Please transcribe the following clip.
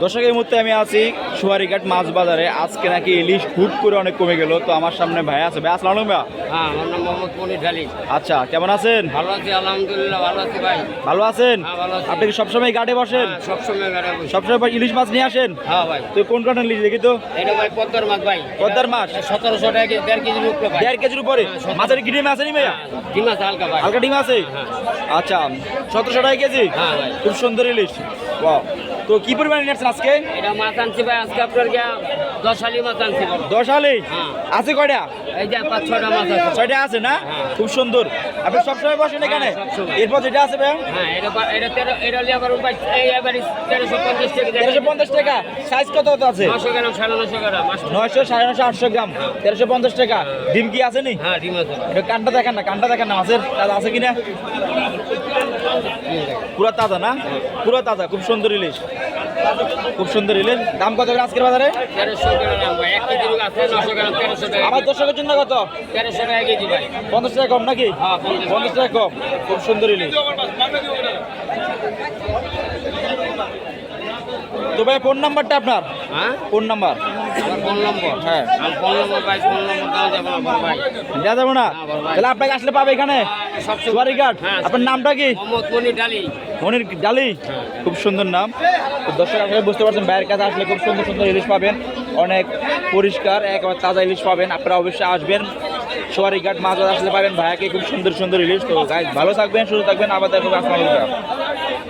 দর্শক এই মুহূর্তে আমি আছি সুয়ারিঘাট মাছ বাজারে। আজকে নাকি ইলিশ হুট করে অনেক কমে গেল তো আমার সামনে ভাই আছে। ভাই আসসালাম ভাইয়া। হ্যাঁ আমার নাম মোহাম্মদ মনির ঢালি আচ্ছা কেমন আছেন? ভালো আছি আলহামদুলিল্লাহ ভালো আছি ভাই। ভালো আছেন? হ্যাঁ, আপনি কি সবসময় গাড়ে বসেন? হ্যাঁ, সবসময় গাড়ি বসি। সবসময় ভাই ইলিশ মাছ নিয়ে আসেন? হ্যাঁ ভাই। তো কোন কারণে ইলিশ দেখি তো? এটা ভাই পদ্মার মাছ ভাই। পদ্মার মাছ? সতেরোশো টাকা দেড় কেজির উপরে ভাই। দেড় কেজির উপরে? হ্যাঁ, মাছের কি ডিম আছে নি ভাইয়া? ডিম আছে হালকা ভাই। হালকা ডিম আছে। আচ্ছা সতেরোশো টাকা কেজি? হ্যাঁ ভাই। খুব সুন্দর ইলিশ। Wow. তো কি পরিমাণ নিয়ে আসছেন আজকে এটা মাছ আনছি ভাই আজকে আপনার গিয়া দশ আলি মাছ আনছি। দশ আলি হ্যাঁ। আছে কয়টা এই যে পাঁচ ছটা মাছ আছে। ছয়টা আছে না? হ্যাঁ। খুব সুন্দর। আপনি সবসময় বসেন এখানে? হ্যাঁ, এরপর যেটা আছে হ্যাঁ এটা এটা তেরো এটা লিয়ে এই এবার তেরোশো পঞ্চাশ টাকা তেরোশো পঞ্চাশ টাকা। সাইজ কত কত আছে? নশো গ্রাম সাড়ে নশো গ্রাম নয়শো সাড়ে নশো আটশো গ্রাম। তেরোশো পঞ্চাশ টাকা। ডিম কি আছে নি? হ্যাঁ ডিম আছে। এটা কানটা দেখেন না কানটা দেখেন না মাছের তাজা আছে কিনা? পুরো তাজা না? পুরো তাজা খুব সুন্দর ইলিশ। খুব সুন্দর ইলেন দাম কত আজকের বাজারে? আমার দর্শকের জন্য কত? পঞ্চাশ টাকা কম নাকি? হ্যাঁ, পঞ্চাশ। টাকা। কম। খুব সুন্দর ইলিশ তো ভাই ফোন নাম্বারটা আপনার? হ্যাঁ? ফোন নাম্বার ফোন নম্বর হ্যাঁ। ফোন নম্বর ভাই ফোন নম্বর দেওয়া যাবে না ভাই। দেওয়া যাব না? না, বড় ভাই। তাহলে আপনাকে আসলে পাবে এখানে? সুয়ারিঘাট হ্যাঁ, আপনার নামটা কি? মোহাম্মদ মনির ডালি। মনির ডালি? খুব সুন্দর নাম। তো দর্শক আসলে বুঝতে পারছেন বাইরের কাছে আসলে খুব সুন্দর সুন্দর ইলিশ পাবেন। অনেক পরিষ্কার একেবারে তাজা ইলিশ পাবেন। আপনারা অবশ্যই আসবেন। সোয়ারিঘাট মাছ আসলে পাবেন। ভাইয়াকে খুব সুন্দর সুন্দর ইলিশ। তো ভালো থাকবেন সুস্থ থাকবেন। আবার দেখো আসসালামাইকুম